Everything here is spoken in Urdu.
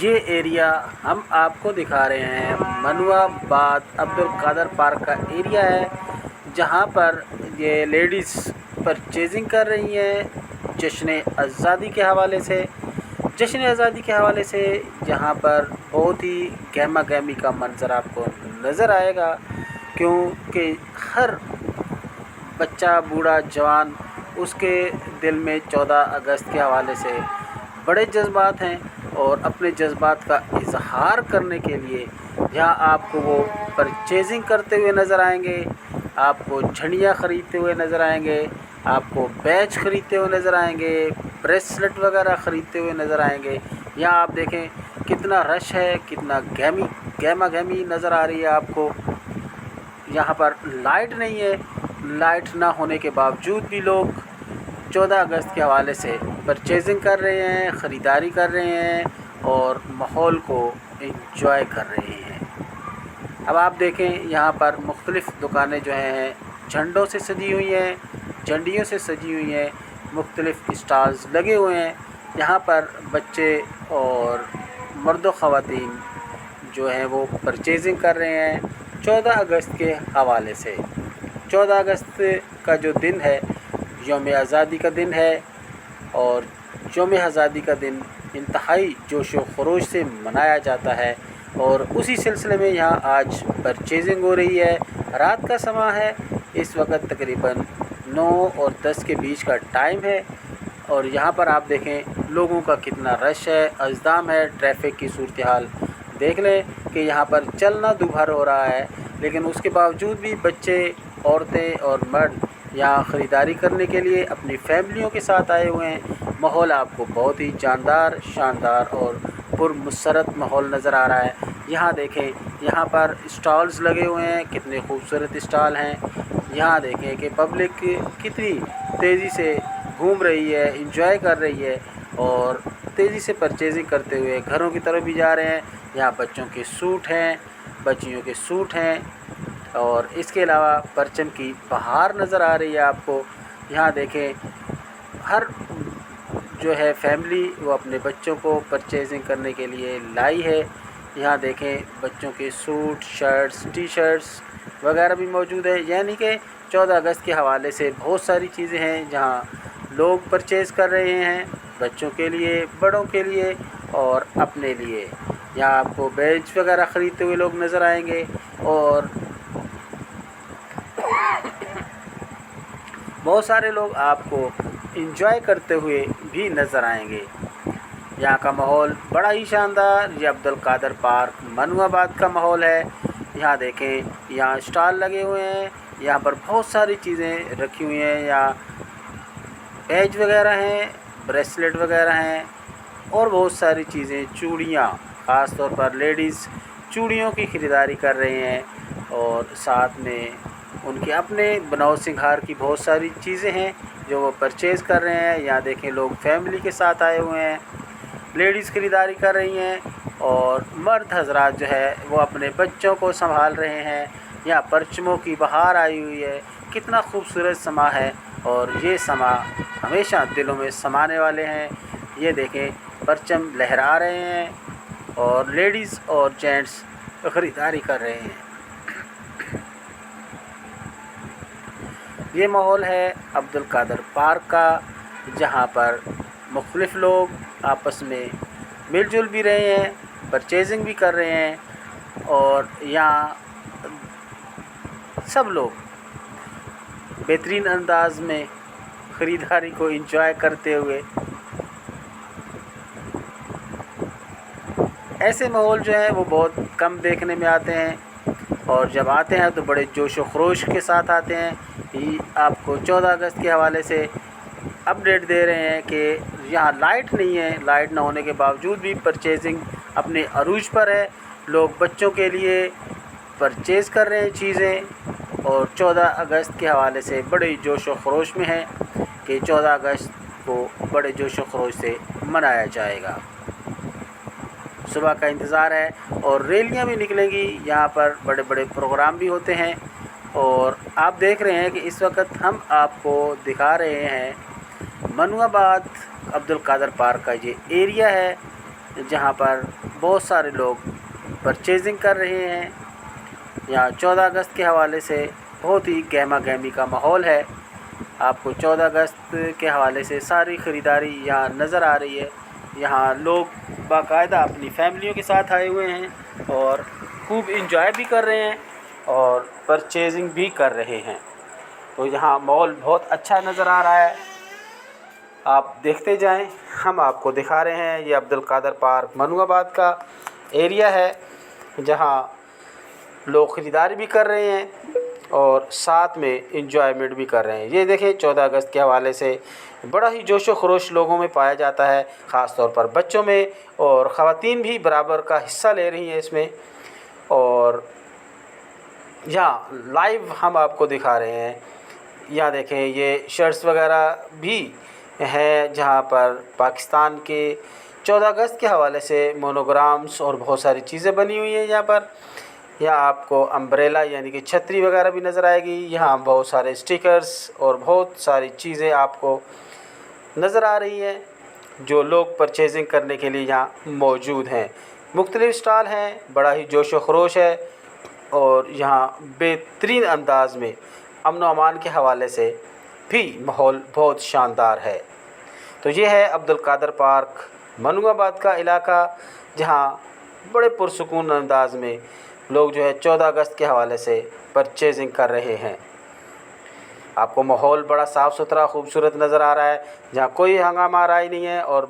یہ ایریا ہم آپ کو دکھا رہے ہیں۔ منوا باد عبد القادر پارک کا ایریا ہے، جہاں پر یہ لیڈیز پرچیزنگ کر رہی ہیں۔ جشن آزادی کے حوالے سے، جشن آزادی کے حوالے سے جہاں پر بہت ہی گہما گہمی کا منظر آپ کو نظر آئے گا۔ کیونکہ ہر بچہ، بوڑھا، جوان اس کے دل میں چودہ اگست کے حوالے سے بڑے جذبات ہیں۔ اور اپنے جذبات کا اظہار کرنے کے لیے یہاں آپ کو وہ پرچیزنگ کرتے ہوئے نظر آئیں گے، آپ کو جھنڈیاں خریدتے ہوئے نظر آئیں گے، آپ کو بیچ خریدتے ہوئے نظر آئیں گے بریسلٹ وغیرہ خریدتے ہوئے نظر آئیں گے۔ یہاں آپ دیکھیں کتنا رش ہے، کتنا گہمی گہما گہمی نظر آ رہی ہے آپ کو۔ یہاں پر لائٹ نہیں ہے لائٹ نہ ہونے کے باوجود بھی لوگ چودہ اگست کے حوالے سے پرچیزنگ کر رہے ہیں، خریداری کر رہے ہیں۔ اور ماحول کو انجوائے کر رہے ہیں۔ اب آپ دیکھیں یہاں پر مختلف دکانیں جو ہیں، جھنڈوں سے سجی ہوئی ہیں، جھنڈیوں سے سجی ہوئی ہیں، مختلف اسٹالز لگے ہوئے ہیں۔ یہاں پر بچے اور مرد و خواتین جو ہیں، وہ پرچیزنگ کر رہے ہیں چودہ اگست کے حوالے سے۔ چودہ اگست کا جو دن ہے، یوم آزادی کا دن ہے اور یوم آزادی کا دن انتہائی جوش و خروش سے منایا جاتا ہے اور اسی سلسلے میں یہاں آج پرچیزنگ ہو رہی ہے۔ رات کا سماں ہے۔ اس وقت تقریباً نو اور دس کے بیچ کا ٹائم ہے۔ اور یہاں پر آپ دیکھیں لوگوں کا کتنا رش ہے ازدام ہے ٹریفک کی صورتحال۔ دیکھ لیں کہ یہاں پر چلنا دوبھر ہو رہا ہے، لیکن اس کے باوجود بھی بچے، عورتیں اور مرد یہاں خریداری کرنے کے لیے اپنی فیملیوں کے ساتھ آئے ہوئے ہیں۔ ماحول آپ کو بہت ہی جاندار، شاندار اور پر مسرت ماحول نظر آ رہا ہے۔ یہاں دیکھیں، یہاں پر اسٹالز لگے ہوئے ہیں، کتنے خوبصورت اسٹال ہیں۔ یہاں دیکھیں کہ پبلک کتنی تیزی سے گھوم رہی ہے، انجوائے کر رہی ہے اور تیزی سے پرچیزنگ کرتے ہوئے گھروں کی طرف بھی جا رہے ہیں۔ یہاں بچوں کے سوٹ ہیں، بچیوں کے سوٹ ہیں۔ اور اس کے علاوہ پرچم کی بہار نظر آ رہی ہے آپ کو۔ یہاں دیکھیں، ہر جو ہے فیملی وہ اپنے بچوں کو پرچیزنگ کرنے کے لیے لائی ہے۔ یہاں دیکھیں، بچوں کے سوٹ شرٹس ٹی شرٹس وغیرہ بھی موجود ہے یعنی کہ چودہ اگست کے حوالے سے بہت ساری چیزیں ہیں جہاں لوگ پرچیز کر رہے ہیں بچوں کے لیے، بڑوں کے لیے اور اپنے لیے۔ یہاں آپ کو بیچ وغیرہ خریدتے ہوئے لوگ نظر آئیں گے اور بہت سارے لوگ آپ کو انجوائے کرتے ہوئے بھی نظر آئیں گے۔ یہاں کا ماحول بڑا ہی شاندار، یہ عبد القادر پارک منو آباد کا ماحول ہے۔ یہاں دیکھیں، یہاں اسٹال لگے ہوئے ہیں، یہاں پر بہت ساری چیزیں رکھی ہوئی ہیں۔ یہاں بیج وغیرہ ہیں، بریسلیٹ وغیرہ ہیں اور بہت ساری چیزیں، چوڑیاں، خاص طور پر لیڈیز چوڑیوں کی خریداری کر رہے ہیں اور ساتھ میں ان کے اپنے بناؤ سنگھار کی بہت ساری چیزیں ہیں جو وہ پرچیز کر رہے ہیں۔ یہاں دیکھیں لوگ فیملی کے ساتھ آئے ہوئے ہیں لیڈیز خریداری کر رہی ہیں اور مرد حضرات جو ہے وہ اپنے بچوں کو سنبھال رہے ہیں۔ یہاں پرچموں کی بہار آئی ہوئی ہے۔ کتنا خوبصورت سما ہے اور یہ سما ہمیشہ دلوں میں سمانے والے ہیں۔ یہ دیکھیں، پرچم لہرا رہے ہیں اور لیڈیز اور جینٹس خریداری کر رہے ہیں۔ یہ ماحول ہے عبد القادر پارک کا، جہاں پر مختلف لوگ آپس میں مل جل بھی رہے ہیں پرچیزنگ بھی کر رہے ہیں اور یہاں سب لوگ بہترین انداز میں خریداری کو انجوائے کرتے ہوئے ایسے ماحول جو ہیں وہ بہت کم دیکھنے میں آتے ہیں اور جب آتے ہیں تو بڑے جوش و خروش کے ساتھ آتے ہیں۔ آپ کو چودہ اگست کے حوالے سے اپڈیٹ دے رہے ہیں کہ یہاں لائٹ نہیں ہے۔ لائٹ نہ ہونے کے باوجود بھی پرچیزنگ اپنے عروج پر ہے۔ لوگ بچوں کے لیے پرچیز کر رہے ہیں چیزیں۔ اور چودہ اگست کے حوالے سے بڑے جوش و خروش میں ہیں کہ چودہ اگست کو بڑے جوش و خروش سے منایا جائے گا۔ صبح کا انتظار ہے اور ریلیاں بھی نکلیں گی۔ یہاں پر بڑے بڑے پروگرام بھی ہوتے ہیں۔ اور آپ دیکھ رہے ہیں کہ اس وقت ہم آپ کو دکھا رہے ہیں منو آباد عبد القادر پارک کا یہ ایریا ہے، جہاں پر بہت سارے لوگ پرچیزنگ کر رہے ہیں۔ یہاں چودہ اگست کے حوالے سے بہت ہی گہما گہمی کا ماحول ہے۔ آپ کو چودہ اگست کے حوالے سے ساری خریداری یہاں نظر آ رہی ہے۔ یہاں لوگ باقاعدہ اپنی فیملیوں کے ساتھ آئے ہوئے ہیں اور خوب انجوائے بھی کر رہے ہیں۔ اور پرچیزنگ بھی کر رہے ہیں۔ تو یہاں مال بہت اچھا نظر آ رہا ہے۔ آپ دیکھتے جائیں، ہم آپ کو دکھا رہے ہیں۔ یہ عبد القادر پارک منو آباد کا ایریا ہے، جہاں لوگ خریداری بھی کر رہے ہیں اور ساتھ میں انجوائمنٹ بھی کر رہے ہیں۔ یہ دیکھیں، چودہ اگست کے حوالے سے بڑا ہی جوش و خروش لوگوں میں پایا جاتا ہے، خاص طور پر بچوں میں۔ اور خواتین بھی برابر کا حصہ لے رہی ہیں اس میں۔ اور یہاں لائیو ہم آپ کو دکھا رہے ہیں یہاں دیکھیں یہ شرٹس وغیرہ بھی ہیں جہاں پر پاکستان کے چودہ اگست کے حوالے سے مونوگرامس اور بہت ساری چیزیں بنی ہوئی ہیں یہاں پر۔ یہاں آپ کو امبریلا یعنی کہ چھتری وغیرہ بھی نظر آئے گی، یہاں بہت سارے اسٹیکرس اور بہت ساری چیزیں آپ کو نظر آ رہی ہیں، جو لوگ پرچیزنگ کرنے کے لیے یہاں موجود ہیں۔ مختلف اسٹال ہیں، بڑا ہی جوش و خروش ہے۔ اور یہاں بہترین انداز میں امن و امان کے حوالے سے بھی ماحول بہت شاندار ہے۔ تو یہ ہے عبد القادر پارک، منو آباد کا علاقہ، جہاں بڑے پرسکون انداز میں لوگ جو ہے چودہ اگست کے حوالے سے پرچیزنگ کر رہے ہیں۔ آپ کو ماحول بڑا صاف ستھرا، خوبصورت نظر آ رہا ہے، جہاں کوئی ہنگامہ آرائی نہیں ہے اور